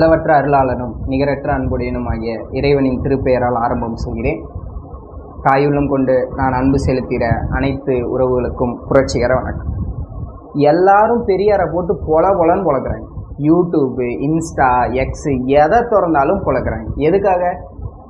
அளவற்ற அருளாளனும் நிகரற்ற அன்புடையனும் ஆகிய இறைவனின் திருப்பெயரால் ஆரம்பம் செய்கிறேன். தாயுள்ளம் கொண்டு நான் அன்பு செலுத்திட அனைத்து உறவுகளுக்கும் புரட்சிகர வணக்கம். எல்லாரும் பெரியாரை போட்டு பொல பொலன்னு பொழக்கிறாங்க யூடியூப்பு இன்ஸ்டா எக்ஸு எதை திறந்தாலும் பொழக்கிறாங்க எதுக்காக?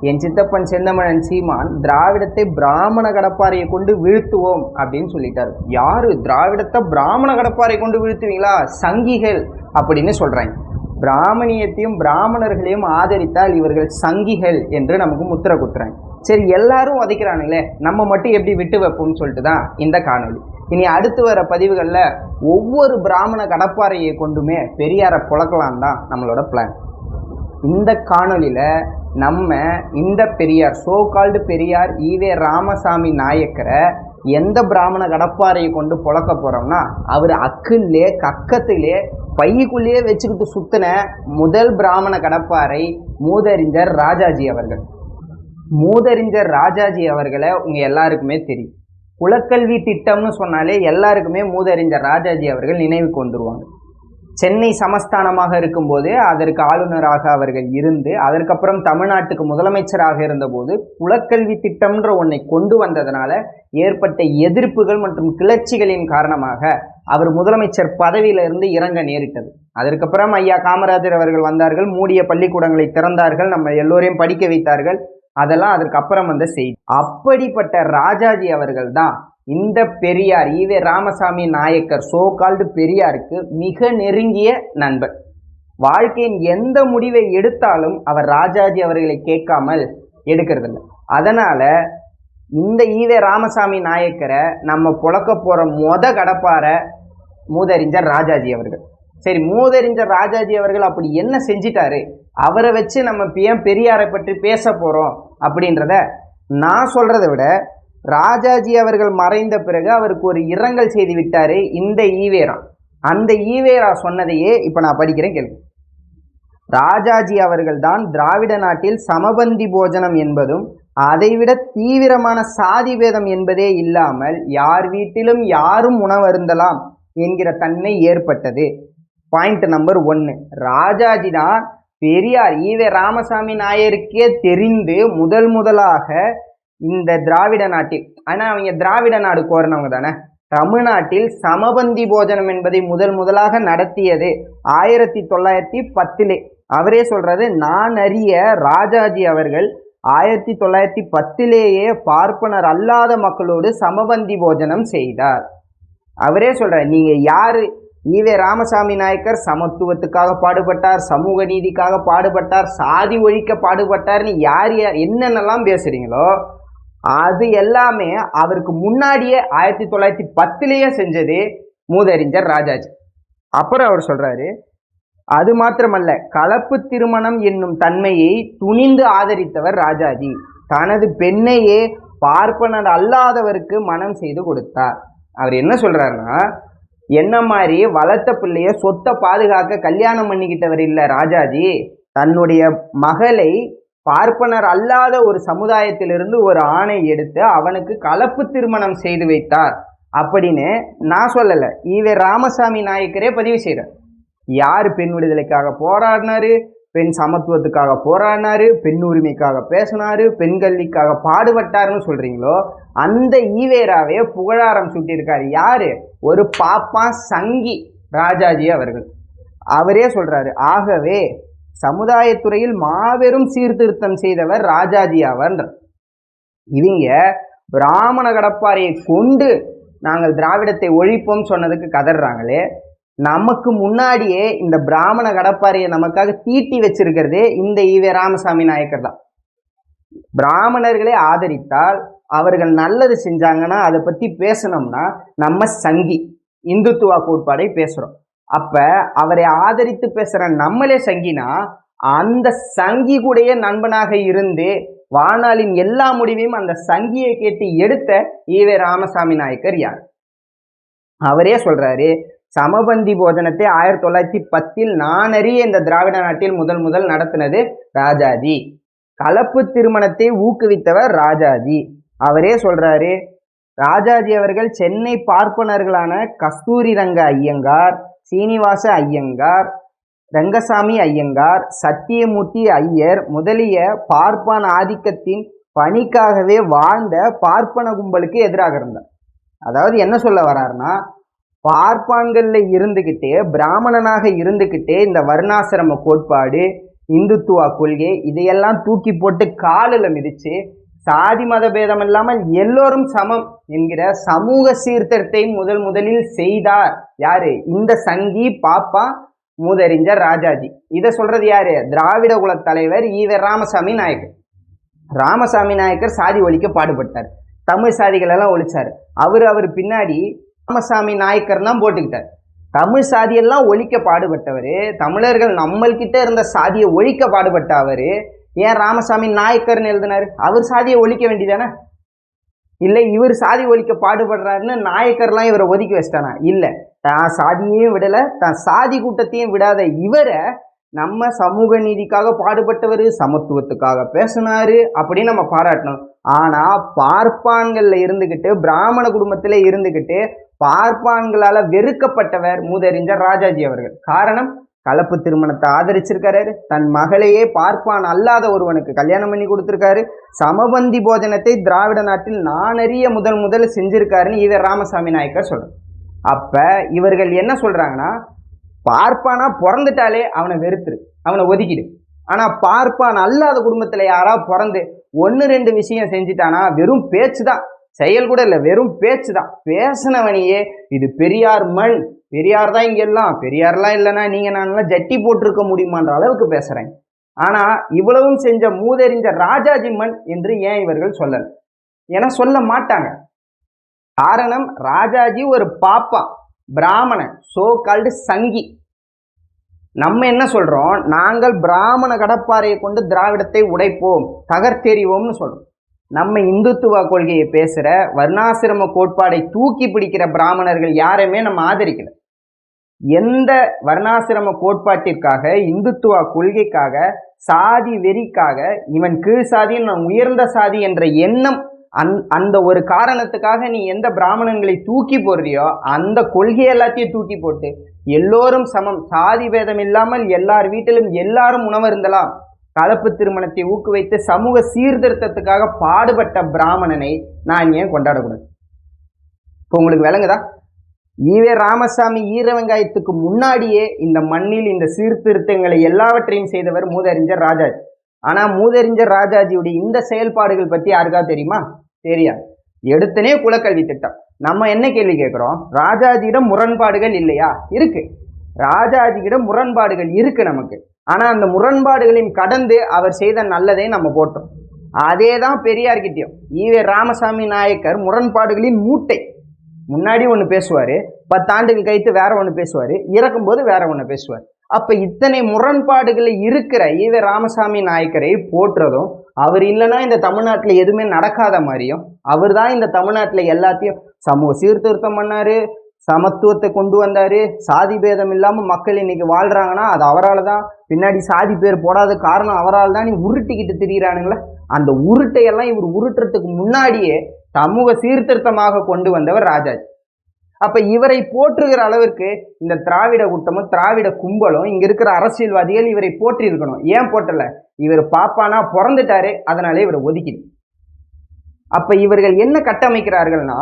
என் சித்தப்பன் செந்தமணன் சீமான் திராவிடத்தை பிராமண கடப்பாறையை கொண்டு வீழ்த்துவோம் அப்படின்னு சொல்லிட்டாரு. யாரு? திராவிடத்தை பிராமண கடப்பாறை கொண்டு வீழ்த்துவீங்களா? சங்கிகள் அப்படின்னு சொல்கிறாங்க பிராமணியத்தையும் பிராமணர்களையும் ஆதரித்தால் இவர்கள் சங்கிகள் என்று நமக்கு முத்திர குத்துறாங்க சரி எல்லாரும் உதைக்கிறானுங்களே நம்ம மட்டும் எப்படி விட்டு வைப்போம்னு சொல்லிட்டு தான் இந்த காணொளி. இனி அடுத்து வர பதிவுகளில் ஒவ்வொரு பிராமண கடப்பாறையை கொண்டுமே பெரியாரை புழக்கலாம் தான் நம்மளோட பிளான் இந்த காணொலியில் நம்ம இந்த Periyar so called Periyar E V Ramasamy நாயக்கரை எந்த பிராமண கடப்பாறையை கொண்டு புழக்க போகிறோம்னா அவர் அக்குள்ளே கக்கத்திலே பைக்குள்ளேயே வச்சுக்கிட்டு சுத்தின முதல் பிராமண கடப்பாறை மூதறிஞர் ராஜாஜி அவர்கள். மூதறிஞர் ராஜாஜி அவர்களை உங்கள் எல்லாருக்குமே தெரியும். குலக்கல்வி திட்டம்னு சொன்னாலே எல்லாருக்குமே மூதறிஞர் ராஜாஜி அவர்கள் நினைவுக்கு வந்துருவாங்க. சென்னை சமஸ்தானமாக இருக்கும்போது அதற்கு ஆளுநராக அவர்கள் இருந்து அதற்கப்புறம் தமிழ்நாட்டுக்கு முதலமைச்சராக இருந்தபோது குலக்கல்வி திட்டம்ன்ற ஒன்றை கொண்டு வந்ததனால ஏற்பட்ட எதிர்ப்புகள் மற்றும் கிளர்ச்சிகளின் காரணமாக அவர் முதலமைச்சர் பதவியிலிருந்து இறங்க நேரிட்டது. அதற்கப்புறம் ஐயா காமராஜர் அவர்கள் வந்தார்கள் மூடிய பள்ளிக்கூடங்களை திறந்தார்கள் நம்ம எல்லோரையும் படிக்க வைத்தார்கள் அதெல்லாம் அதற்கு அப்புறம் வந்த செய்தி. அப்படிப்பட்ட ராஜாஜி அவர்கள் தான் இந்த Periyar E V Ramasamy Naicker so called பெரியாருக்கு மிக நெருங்கிய நண்பர் வாழ்க்கையின் எந்த முடிவை எடுத்தாலும் அவர் ராஜாஜி அவர்களை கேட்காமல் எடுக்கிறதில்ல. அதனால இந்த ஈவே ராமசாமி நாயக்கரை நம்ம புழக்க போற மொத கடப்பார மூதறிஞர் ராஜாஜி அவர்கள். சரி மூதறிஞர் ராஜாஜி அவர்கள் அப்படி என்ன செஞ்சிட்டாரு? அவரை வச்சு நம்ம ஏன் பெரியாரை பற்றி பேச போறோம் அப்படின்றத நான் சொல்றதை விட ராஜாஜி அவர்கள் மறைந்த பிறகு அவருக்கு ஒரு இரங்கல் செய்து விட்டார் இந்த ஈவேரா. அந்த ஈவேரா சொன்னதையே இப்போ நான் படிக்கிறேன் கேள்வி ராஜாஜி அவர்கள்தான் திராவிட நாட்டில் சமபந்தி போஜனம் என்பதும் அதைவிட தீவிரமான சாதி பேதம் என்பதே இல்லாமல் யார் வீட்டிலும் யாரும் உணவருந்தலாம் என்கிற தன்மை ஏற்பட்டது. பாயிண்ட் நம்பர் ஒன்று ராஜாஜி தான் பெரியார் ஈவே ராமசாமி நாயருக்கே தெரிந்து முதல் முதலாக இந்த திராவிட நாட்டில் ஆனால் அவங்க திராவிட நாடு கோரினவங்க தானே? தமிழ்நாட்டில் சமபந்தி போஜனம் என்பதை முதல் முதலாக நடத்தியது ஆயிரத்தி தொள்ளாயிரத்தி பத்திலே. அவரே சொல்றாரு நான் அறிய ராஜாஜி அவர்கள் ஆயிரத்தி தொள்ளாயிரத்தி பத்திலேயே பார்ப்பனர் அல்லாத மக்களோடு சமபந்தி போஜனம் செய்தார். அவரே சொல்றார் நீங்க யாரு? ஈவே ராமசாமி நாயக்கர் சமத்துவத்துக்காக பாடுபட்டார் சமூக நீதிக்காக பாடுபட்டார் சாதி ஒழிக்க பாடுபட்டார்னு யார் யார் என்னென்னலாம் பேசுறீங்களோ அது எல்லாமே அவருக்கு முன்னாடியே ஆயிரத்தி தொள்ளாயிரத்தி பத்துலேயே செஞ்சது மூதறிஞர் ராஜாஜி. அப்புறம் அவர் சொல்றாரு அது மாத்திரமல்ல கலப்பு திருமணம் என்னும் தன்மையை துணிந்து ஆதரித்தவர் ராஜாஜி. தனது பெண்ணையே பார்ப்பனர் அல்லாதவருக்கு மனம் செய்து கொடுத்தார். அவர் என்ன சொல்றாருன்னா என்ன மாதிரி வளர்த்த பிள்ளைய சொத்தை பாதுகாக்க கல்யாணம் பண்ணிக்கிட்டவர் இல்லை ராஜாஜி. தன்னுடைய மகளை பார்ப்பனர் அல்லாத ஒரு சமுதாயத்திலிருந்து ஒரு ஆணை எடுத்து அவனுக்கு கலப்பு திருமணம் செய்து வைத்தார். அப்படின்னு நான் சொல்லலை. ஈவே ராமசாமி நாயக்கரே பதிவு செய்கிறார் யார் பெண் விடுதலைக்காக போராடினாரு? பெண் சமத்துவத்துக்காக போராடினாரு? பெண் உரிமைக்காக பேசினாரு? பெண் கல்விக்காக பாடுபட்டாருன்னு சொல்றீங்களோ அந்த ஈவேராவே புகழாரம் சுட்டியிருக்காரு யாரு? ஒரு பாப்பா சங்கி ராஜாஜி அவர்கள். அவரே சொல்றாரு ஆகவே சமுதாயத்துறையில் மாபெரும் சீர்திருத்தம் செய்தவர் ராஜாஜி அவர்ன்ற. இவங்க பிராமண கடப்பாறையை கொண்டு நாங்கள் திராவிடத்தை ஒழிப்போம் சொன்னதுக்கு கதறாங்களே நமக்கு முன்னாடியே இந்த பிராமண கடப்பாறையை நமக்காக தீட்டி வச்சிருக்கிறதே இந்த ஈவே ராமசாமி நாயக்கர் தான். பிராமணர்களை ஆதரித்தால் அவர்கள் நல்லது செஞ்சாங்கன்னா அதை பற்றி பேசணும்னா நம்ம சங்கி இந்துத்துவா கோட்பாடை பேசுகிறோம் அப்ப அவரை ஆதரித்து பேசுற நம்மளே சங்கினா அந்த சங்கி கூடயே நண்பனாக இருந்து வானாளின் எல்லா முடிவையும் அந்த சங்கியை கேட்டு எடுத்த ஈவே ராமசாமி நாயக்கர் யார்? அவரே சொல்றாரு சமபந்தி போஜனத்தை ஆயிரத்தி தொள்ளாயிரத்தி பத்தில் நானறிய இந்த திராவிட நாட்டில் முதல் முதல் நடத்தினது ராஜாஜி. கலப்பு திருமணத்தை ஊக்குவித்தவர் ராஜாஜி. அவரே சொல்றாரு ராஜாஜி அவர்கள் சென்னை பார்ப்பனர்களான கஸ்தூரி ரங்க ஐயங்கார் சீனிவாச ஐயங்கார் ரங்கசாமி ஐயங்கார் சத்தியமூர்த்தி ஐயர் முதலிய பார்ப்பான் ஆதிக்கத்தின் பணிக்காகவே வாழ்ந்த பார்ப்பன கும்பலுக்கு எதிராக இருந்தார். அதாவது என்ன சொல்ல வர்றாருன்னா பார்ப்பான்களில் இருந்துக்கிட்டே பிராமணனாக இருந்துக்கிட்டே இந்த வர்ணாசிரம கோட்பாடு இந்துத்துவா கொள்கை இதையெல்லாம் தூக்கி போட்டு காலில் மிதித்து சாதி மத பேதம் இல்லாமல் எல்லோரும் சமம் என்கிற சமூக சீர்திருத்தை முதல் முதலில் செய்தார். யாரு? இந்த சங்கி பாப்பா மூதறிஞர் ராஜாஜி. இதை சொல்றது யாரு? திராவிட குல தலைவர் ஈவர் ராமசாமி நாயக்கர் ராமசாமி நாயக்கர் சாதி ஒழிக்க பாடுபட்டார். தமிழ் சாதிகள் எல்லாம் ஒழிச்சார். அவர் அவர் பின்னாடி ராமசாமி நாயக்கர் தான் போட்டுக்கிட்டார். தமிழ் சாதியெல்லாம் ஒழிக்க பாடுபட்டவர் தமிழர்கள் நம்மள்கிட்ட இருந்த சாதியை ஒழிக்க பாடுபட்ட அவர் ஏன் ராமசாமி நாயக்கர்னு எழுதினார்? அவர் சாதியை ஒழிக்க வேண்டியதானே? இல்லை இவர் சாதி ஒழிக்க பாடுபடுறாருன்னு நாயக்கர்லாம் இவரை ஒதுக்கி வச்சிட்டானா? இல்லை. தான் சாதியையும் விடலை தான் சாதி கூட்டத்தையும் விடாத இவரை நம்ம சமூக நீதிக்காக பாடுபட்டவர் சமத்துவத்துக்காக பேசினாரு அப்படின்னு நம்ம பாராட்டணும். ஆனால் பார்ப்பான்களில் இருந்துக்கிட்டு பிராமண குடும்பத்தில் இருந்துக்கிட்டு பார்ப்பான்களால் வெறுக்கப்பட்டவர் மூதறிஞர் ராஜாஜி அவர்கள். காரணம் கலப்பு திருமணத்தை ஆதரிச்சிருக்காரு. தன் மகளையே பார்ப்பான் அல்லாத ஒருவனுக்கு கல்யாணம் பண்ணி கொடுத்துருக்காரு. சமபந்தி போஜனத்தை திராவிட நாட்டில் நானறிய முதல் முதல் செஞ்சிருக்காருன்னு இவர் ராமசாமி நாயக்கர் சொல்கிறார் அப்போ இவர்கள் என்ன சொல்கிறாங்கன்னா பார்ப்பானா பிறந்துட்டாலே அவனை வெறுத்துரு அவனை ஒதுக்கிடு. ஆனால் பார்ப்பான் அல்லாத குடும்பத்தில் யாரா பிறந்து ஒன்று ரெண்டு விஷயம் செஞ்சுட்டானா வெறும் பேச்சு தான் செயல் கூட இல்லை வெறும் பேச்சு தான் பேசினவனையே இது பெரியார் மண் பெரியார் தான் இங்கே எல்லாம். பெரியார்லாம் இல்லைன்னா நீங்க நான்லாம் ஜட்டி போட்டிருக்க முடியுமான்ற அளவுக்கு பேசுகிறேன் ஆனா இவ்வளவும் செஞ்ச மூதறிஞ்ச ராஜாஜி மண் என்று ஏன் இவர்கள் சொல்லல? ஏன்னா சொல்ல மாட்டாங்க. காரணம் ராஜாஜி ஒரு பாப்பா பிராமணன் சோ கால்டு சங்கி. நம்ம என்ன சொல்றோம்? நாங்கள் பிராமண கடப்பாறையை கொண்டு திராவிடத்தை உடைப்போம் தகர்த்தெறிவோம்னு சொல்றோம். நம்ம இந்துத்துவ கொள்கையை பேசுகிற வர்ணாசிரம கோட்பாடை தூக்கி பிடிக்கிற பிராமணர்கள் யாரையுமே நம்ம ஆதரிக்கல. எந்த வர்ணாசிரம கோட்பாட்டிற்காக இந்துத்துவ கொள்கைக்காக சாதி வெறிக்காக இவன் கீழ் சாதி நான் உயர்ந்த சாதி என்ற எண்ணம் அந் அந்த ஒரு காரணத்துக்காக நீ எந்த பிராமணங்களை தூக்கி போடுறியோ அந்த கொள்கை எல்லாத்தையும் தூக்கி போட்டு எல்லோரும் சமம் சாதி பேதம் இல்லாமல் எல்லார் வீட்டிலும் எல்லாரும் உணவருந்தலாம். கலப்பு திருமணத்தை ஊக்குவித்து சமூக சீர்திருத்தத்துக்காக பாடுபட்ட பிராமணனை நான் ஏன் கொண்டாடக்கூடாது? இப்போ உங்களுக்கு விளங்குதா? ஈவே ராமசாமி ஈர வெங்காயத்துக்கு முன்னாடியே இந்த மண்ணில் இந்த சீர்திருத்தங்களை எல்லாவற்றையும் செய்தவர் மூதறிஞர் ராஜாஜி. ஆனால் மூதறிஞர் ராஜாஜியுடைய இந்த செயல்பாடுகள் பற்றி யாருக்கா தெரியுமா? தெரியாது. எடுத்தனே குலக்கல்வி திட்டம். நம்ம என்ன கேள்வி கேட்குறோம்? ராஜாஜியிடம் முரண்பாடுகள் இல்லையா? இருக்கு. ராஜாஜியிடம் முரண்பாடுகள் இருக்கு நமக்கு. ஆனா அந்த முரண்பாடுகளையும் கடந்து அவர் செய்த நல்லதை நம்ம போட்டோம் அதே தான் பெரியார்கிட்டயும். ஈவே ராமசாமி நாயக்கர் முரண்பாடுகளின் மூட்டை. முன்னாடி ஒன்று பேசுவார் பத்தாண்டுகள் கழித்து வேற ஒன்று பேசுவார் இறக்கும்போது வேற ஒன்று பேசுவார். அப்போ இத்தனை முரண்பாடுகள் இருக்கிற ஈவே ராமசாமி நாயக்கரை போற்றுறதும் அவர் இல்லைன்னா இந்த தமிழ்நாட்டில் எதுவுமே நடக்காத மாதிரியும் அவர் தான் இந்த தமிழ்நாட்டில் எல்லாத்தையும் சமூக சீர்திருத்தம் பண்ணார் சமத்துவத்தை கொண்டு வந்தாரு. சாதி பேதம் இல்லாமல் மக்கள் இன்னைக்கு வாழ்றாங்கன்னா அது அவரால் தான் பின்னாடி சாதி பேர் போடாத காரணம் அவரால் தான் நீ உருட்டிக்கிட்டு திரியிறானுங்களே. அந்த உருட்டையெல்லாம் இவர் உருட்டுறதுக்கு முன்னாடியே சமூக சீர்திருத்தமாக கொண்டு வந்தவர் ராஜாஜி. அப்ப இவரை போற்றுகிற அளவிற்கு இந்த திராவிட கூட்டமும் திராவிட கும்பலும் இங்க இருக்கிற அரசியல்வாதிகள் இவரை போற்றி இருக்கணும் ஏன் போட்டல இவர் பாப்பானா பிறந்துட்டாரு அதனாலே இவரை ஒதுக்கிடு. அப்ப இவர்கள் என்ன கட்டமைக்கிறார்கள்னா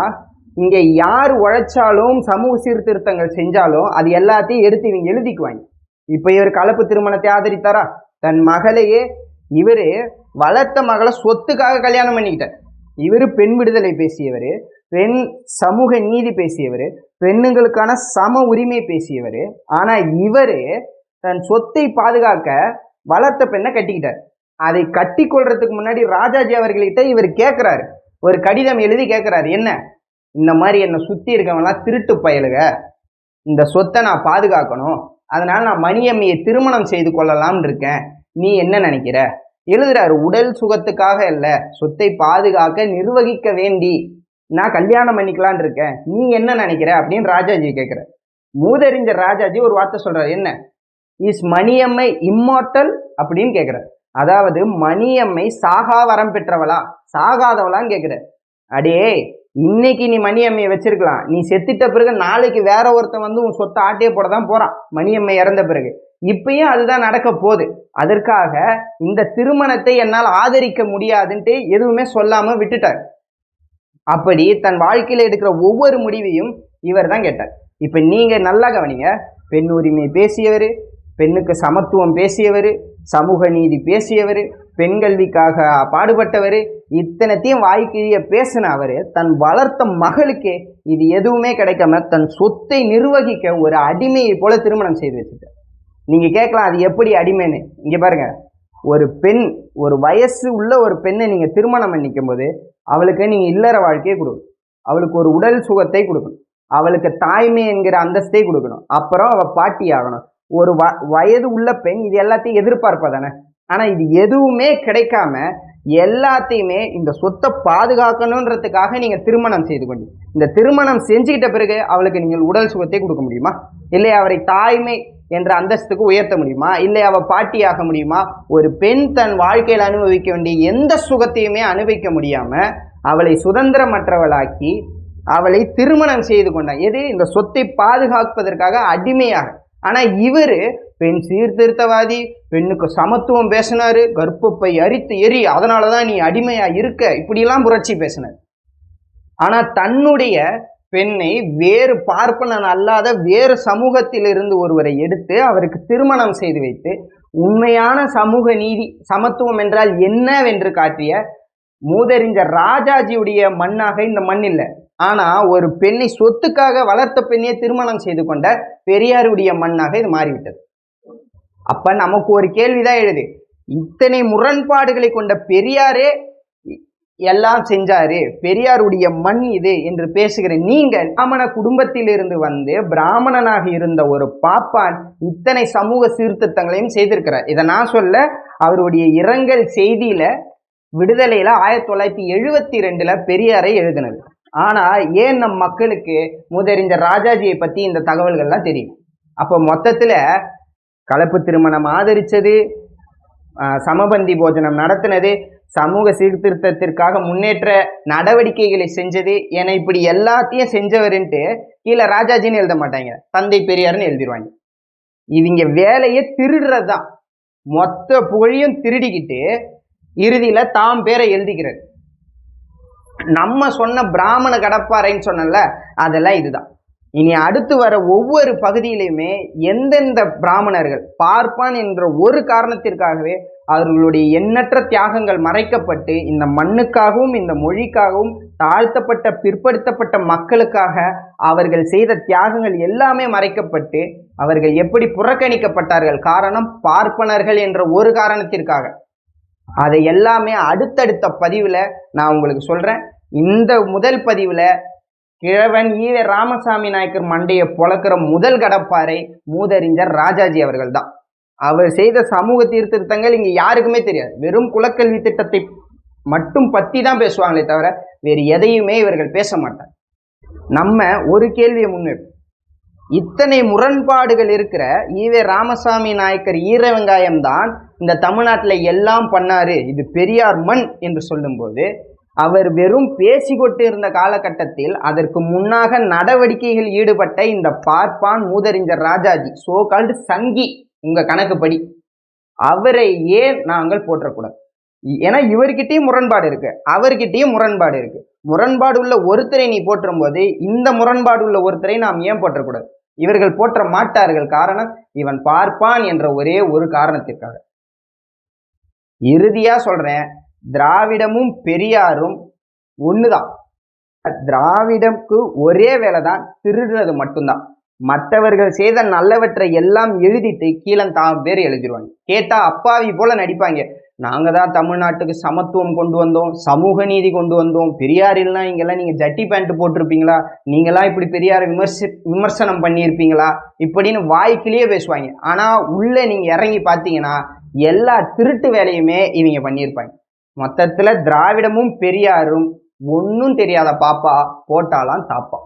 இங்கே யார் உழைச்சாலும் சமூக சீர்திருத்தங்கள் செஞ்சாலும் அது எல்லாத்தையும் எடுத்து இவங்க எழுதிக்குவாங்க. இப்போ இவர் கலப்பு திருமணத்தை ஆதரித்தாரா? தன் மகளையே இவர் வளர்த்த மகளை சொத்துக்காக கல்யாணம் பண்ணிக்கிட்டார். இவர் பெண் விடுதலை பேசியவர் பெண் சமூக நீதி பேசியவர் பெண்ணுங்களுக்கான சம உரிமை பேசியவர். ஆனால் இவர் தன் சொத்தை பாதுகாக்க வளர்த்த பெண்ணை கட்டிக்கிட்டார். அதை கட்டி கொள்றதுக்கு முன்னாடி ராஜாஜி அவர்கிட்ட இவர் கேட்குறாரு ஒரு கடிதம் எழுதி கேட்குறாரு என்ன? இந்த மாதிரி என்னை சுத்தி இருக்கவங்களாம் திருட்டு பயலுக. இந்த சொத்தை நான் பாதுகாக்கணும். அதனால நான் மணியம்மையை திருமணம் செய்து கொள்ளலாம்னு இருக்கேன். நீ என்ன நினைக்கிற? எழுதுறாரு உடல் சுகத்துக்காக இல்ல சொத்தை பாதுகாக்க நிர்வகிக்க வேண்டி. நான் கல்யாணம் பண்ணிக்கலான் இருக்கேன். நீ என்ன நினைக்கிற? அப்படின்னு ராஜாஜி கேட்குற மூதறிஞர் ராஜாஜி ஒரு வார்த்தை சொல்றாரு என்ன? இஸ் மணியம்மை இம்மார்டல் அப்படின்னு கேட்குற அதாவது மணியம்மை சாகா வரம் பெற்றவளா? சாகாதவளான்னு கேட்கிற அடே இன்னைக்கு நீ மணியம்மையை வச்சிருக்கலாம். நீ செத்துட்ட பிறகு நாளைக்கு வேற ஒருத்தன் வந்து உன் சொத்தை ஆட்டியே போட தான் போறான். மணியம்மை இறந்த பிறகு. இப்பயும் அதுதான் நடக்க போகுது. அதற்காக இந்த திருமணத்தை என்னால் ஆதரிக்க முடியாதுன்ட்டு எதுவுமே சொல்லாம விட்டுட்டார். அப்படி தன் வாழ்க்கையில எடுக்கிற ஒவ்வொரு முடிவையும் இவர் தான் கேட்டார். இப்ப நீங்க நல்லா கவனிங்க. பெண் உரிமை பேசியவர் பெண்ணுக்கு சமத்துவம் பேசியவர் சமூக நீதி பேசியவர் பெண் கல்விக்காக பாடுபட்டவர் இத்தனைத்தையும் வாய்க்கிழிய பேசின அவர் தன் வளர்த்த மகளுக்கே இது எதுவுமே கிடைக்காம தன் சொத்தை நிர்வகிக்க ஒரு அடிமையை போல திருமணம் செய்து வச்சுட்டார் நீங்கள் கேட்கலாம் அது எப்படி அடிமைன்னு? இங்கே பாருங்க. ஒரு பெண் ஒரு வயசு உள்ள ஒரு பெண்ணை நீங்கள் திருமணம் பண்ணிக்கும் போது அவளுக்கு நீங்கள் இல்லற வாழ்க்கையை கொடுக்கணும். அவளுக்கு ஒரு உடல் சுகத்தை கொடுக்கணும். அவளுக்கு தாய்மை என்கிற அந்தஸ்தை கொடுக்கணும். அப்புறம் அவள் பாட்டி ஆகணும். ஒரு வ வயது உள்ள பெண் இது எல்லாத்தையும் எதிர்பார்ப்பா தானே? ஆனா இது எதுவுமே கிடைக்காம எல்லாத்தையுமே இந்த சொத்தை பாதுகாக்கணுன்றதுக்காக நீங்க திருமணம் செய்து கொண்டு இந்த திருமணம் செஞ்சுக்கிட்ட பிறகு அவளுக்கு நீங்கள் உடல் சுகத்தை கொடுக்க முடியுமா? இல்லை அவரை தாய்மை என்ற அந்தஸ்துக்கு உயர்த்த முடியுமா? இல்லை அவ பாட்டியாக முடியுமா? ஒரு பெண் தன் வாழ்க்கையில் அனுபவிக்க வேண்டிய எந்த சுகத்தையுமே அனுபவிக்க முடியாம அவளை சுதந்திரமற்றவளாக்கி அவளை திருமணம் செய்து கொண்டான். எது? இந்த சொத்தை பாதுகாப்பதற்காக அடிமையாக. ஆனா இவரு பெண் சீர்திருத்தவாதி பெண்ணுக்கு சமத்துவம் பேசினாரு கர்ப்பப்பை அரித்து எரி அதனாலதான் நீ அடிமையாக இருக்க. இப்படியெல்லாம் புரட்சி பேசினார். ஆனால் தன்னுடைய பெண்ணை வேறு பார்ப்பனன் அல்லாத வேறு சமூகத்திலிருந்து ஒருவரை எடுத்து அவருக்கு திருமணம் செய்து வைத்து உண்மையான சமூக நீதி சமத்துவம் என்றால் என்னவென்று காட்டிய மூதறிஞர் ராஜாஜியுடைய மண்ணாக இந்த மண் இல்லை. ஆனால் ஒரு பெண்ணை சொத்துக்காக வளர்த்த பெண்ணையே திருமணம் செய்து கொண்ட பெரியாருடைய மண்ணாக இது மாறிவிட்டது. அப்ப நமக்கு ஒரு கேள்விதான் எழுது. இத்தனை முரண்பாடுகளை கொண்ட பெரியாரே எல்லாம் செஞ்சாரு. பெரியாருடைய மண் இது என்று பேசுகிற நீங்கள் பிராமண குடும்பத்திலிருந்து வந்து பிராமணனாக இருந்த ஒரு பாப்பான் இத்தனை சமூக சீர்திருத்தங்களையும் செய்திருக்கிறார். இதை நான் சொல்ல அவருடைய இரங்கல் செய்தியில விடுதலையில ஆயிரத்தி தொள்ளாயிரத்தி எழுபத்தி ரெண்டுல பெரியாரை எழுதினது. ஆனா ஏன் நம் மக்களுக்கு முதறிஞ்ச ராஜாஜியை பத்தி இந்த தகவல்கள்லாம் தெரியும்? அப்போ மொத்தத்துல கலப்பு திருமணம் ஆதரித்தது சமபந்தி போஜனம் நடத்தினது சமூக சீர்திருத்தத்திற்காக முன்னேற்ற நடவடிக்கைகளை செஞ்சது. என இப்படி எல்லாத்தையும் செஞ்சவருன்ட்டு கீழே ராஜாஜின்னு எழுத மாட்டாங்க. தந்தை பெரியார்னு எழுதிருவாங்க. இவங்க வேலையை திருடுறது தான் மொத்த புகழையும் திருடிக்கிட்டு இறுதியில் தாம் பேரை எழுதிக்கிறது நம்ம சொன்ன பிராமண கடப்பாறைன்னு சொன்னல அதெல்லாம் இதுதான். இனி அடுத்து வர ஒவ்வொரு பகுதியிலையுமே எந்தெந்த பிராமணர்கள் பார்ப்பான் என்ற ஒரு காரணத்திற்காகவே அவர்களுடைய எண்ணற்ற தியாகங்கள் மறைக்கப்பட்டு இந்த மண்ணுக்காகவும் இந்த மொழிக்காகவும் தாழ்த்தப்பட்ட பிற்படுத்தப்பட்ட மக்களுக்காக அவர்கள் செய்த தியாகங்கள் எல்லாமே மறைக்கப்பட்டு அவர்கள் எப்படி புறக்கணிக்கப்பட்டார்கள்? காரணம் பார்ப்பனர்கள் என்ற ஒரு காரணத்திற்காக. அதை எல்லாமே அடுத்தடுத்த பதிவில் நான் உங்களுக்கு சொல்கிறேன் இந்த முதல் பதிவில் கிழவன் ஈவே ராமசாமி நாயக்கர் மண்டையை பொழக்கிற முதல் கடப்பாறை மூதறிஞர் ராஜாஜி அவர்கள் தான் அவர் செய்த சமூக சீர்திருத்தங்கள் இங்கே யாருக்குமே தெரியாது. வெறும் குலக்கல்வி திட்டத்தை மட்டும் பற்றி தான் பேசுவாங்களே தவிர வேறு எதையுமே இவர்கள் பேச மாட்டார். நம்ம ஒரு கேள்வியை முன்வைப்போம் இத்தனை முரண்பாடுகள் இருக்கிற ஈவே ராமசாமி நாயக்கர் ஈர வெங்காயம் தான் இந்த தமிழ்நாட்டில் எல்லாம் பண்ணாரு. இது பெரியார் மண் என்று சொல்லும்போது அவர் வெறும் பேசிக்கொண்டு இருந்த காலகட்டத்தில் அதற்கு முன்னாக நடவடிக்கைகள் ஈடுபட்ட இந்த பார்ப்பான் மூதறிஞர் ராஜாஜி சோ கால்டு சங்கி உங்க கணக்குப்படி. அவரை ஏன் நாங்கள் போற்றக்கூடாது? ஏன்னா இவர்கிட்டயும் முரண்பாடு இருக்கு. அவர்கிட்டயும் முரண்பாடு இருக்கு. முரண்பாடு உள்ள ஒருத்தரை நீ போற்றும் போது இந்த முரண்பாடு உள்ள ஒருத்தரை நாம் ஏன் போற்றக்கூடாது? இவர்கள் போற்ற மாட்டார்கள். காரணம் இவன் பார்ப்பான் என்ற ஒரே ஒரு காரணத்திற்காக. இறுதியா சொல்றேன் திராவிடமும் பெரியாரும் ஒண்ணுதான். திராவிடம்க்கு ஒரே வேலை தான் திருடுறது மட்டும்தான். மற்றவர்கள் செய்த நல்லவற்றை எல்லாம் எழுதிட்டு கீழே தான் பேர் எழுதிருவாங்க. கேட்டா அப்பாவி போல நடிப்பாங்க. நாங்க தான் தமிழ்நாட்டுக்கு சமத்துவம் கொண்டு வந்தோம் சமூக நீதி கொண்டு வந்தோம். பெரியார் இல்லைனா இங்கெல்லாம் நீங்க ஜட்டி பேண்ட் போட்டிருப்பீங்களா? நீங்களாம் இப்படி பெரியாரை விமர்சி விமர்சனம் பண்ணியிருப்பீங்களா? இப்படின்னு வாய்க்கிலேயே பேசுவாங்க. ஆனா உள்ள நீங்க இறங்கி பார்த்தீங்கன்னா எல்லா திருட்டு வேலையுமே இவங்க பண்ணியிருப்பாங்க. மொத்தத்துல திராவிடமும் பெரியாரும் ஒன்றும் தெரியாத பாப்பா போட்டாலாம் தாப்பா.